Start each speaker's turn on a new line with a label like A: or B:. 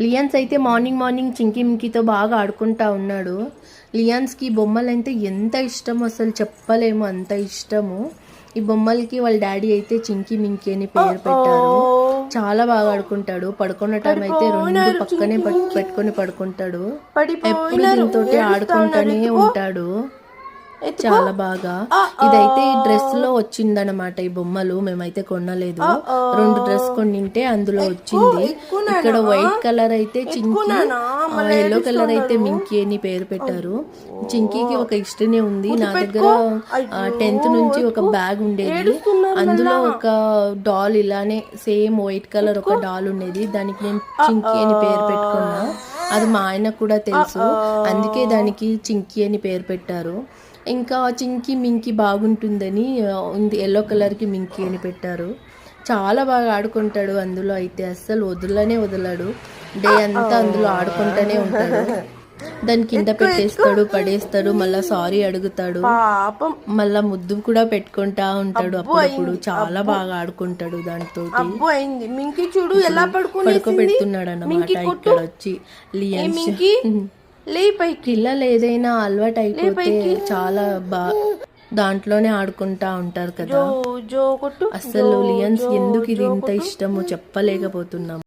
A: లియాన్స్ అయితే morning morning చింకి మింకితో బాగా ఆడుకుంటా ఉన్నాడు. లియాన్స్కి ఈ బొమ్మలు అంటే ఎంత ఇష్టం అసలు చెప్పలేము అంత ఇష్టము. ఈ బొమ్మలకి వాళ్ళ డాడీ అయితే చింకి మింకి అని పేరు పెట్టారు. చాలా బాగా ఆడుకుంటాడు. పడుకున్న టైం అయితే రెండు పక్కనే పట్- పెట్టుకొని పడుకుంటాడు. ఎప్పుడు దీంతో ఆడుకుంటానే ఉంటాడు. చాలా బాగా. ఇదైతే ఈ డ్రెస్లో వచ్చిందనమాట ఈ బొమ్మలు. మేమైతే కొనలేదు. రెండు డ్రెస్ కొనింటే అందులో వచ్చింది. ఇక్కడ వైట్ కలర్ అయితే చింకి ఎల్లో కలర్ అయితే మింకి అని పేరు పెట్టారు. చింకీకి ఒక ఇష్టనే ఉంది. నా దగ్గర టెన్త్ నుంచి ఒక బ్యాగ్ ఉండేది. అందులో ఒక డాల్ ఇలానే సేమ్ వైట్ కలర్ ఒక డాల్ ఉండేది. దానికి నేను చింకీ అని పేరు పెట్టుకున్నా. అది మా ఆయన కూడా తెలుసు. అందుకే దానికి చింకీ అని పేరు పెట్టారు. ఇంకా చింకి మింకి బాగుంటుందని ఉంది ఎల్లో కలర్కి మింకి అని పెట్టారు. చాలా బాగా ఆడుకుంటాడు అందులో అయితే. అస్సలు వదలనే వదలడు. డే అంతా అందులో ఆడుకుంటూనే ఉంటాడు. దాని కింద పెట్టేస్తాడు పడేస్తాడు మళ్ళా సారీ అడుగుతాడు.
B: పాపం.
A: మళ్ళా ముద్దు కూడా పెట్టుకుంటా ఉంటాడు అప్పుడప్పుడు. చాలా బాగా ఆడుకుంటాడు దాంతో
B: మింకి చూడు ఎలా
A: పడుకోబెడుతున్నాడు అన్నమాట ఇక్కడ వచ్చి లియన్స్.
B: మింకి? లే పైకి
A: పిల్లలు ఏదైనా అలవాటు అయిపోతే చాలా బా దాంట్లోనే ఆడుకుంటా ఉంటారు కదా. అసలు లియన్స్ ఎందుకు ఇది ఇంత ఇష్టమో చెప్పలేకపోతున్నాం.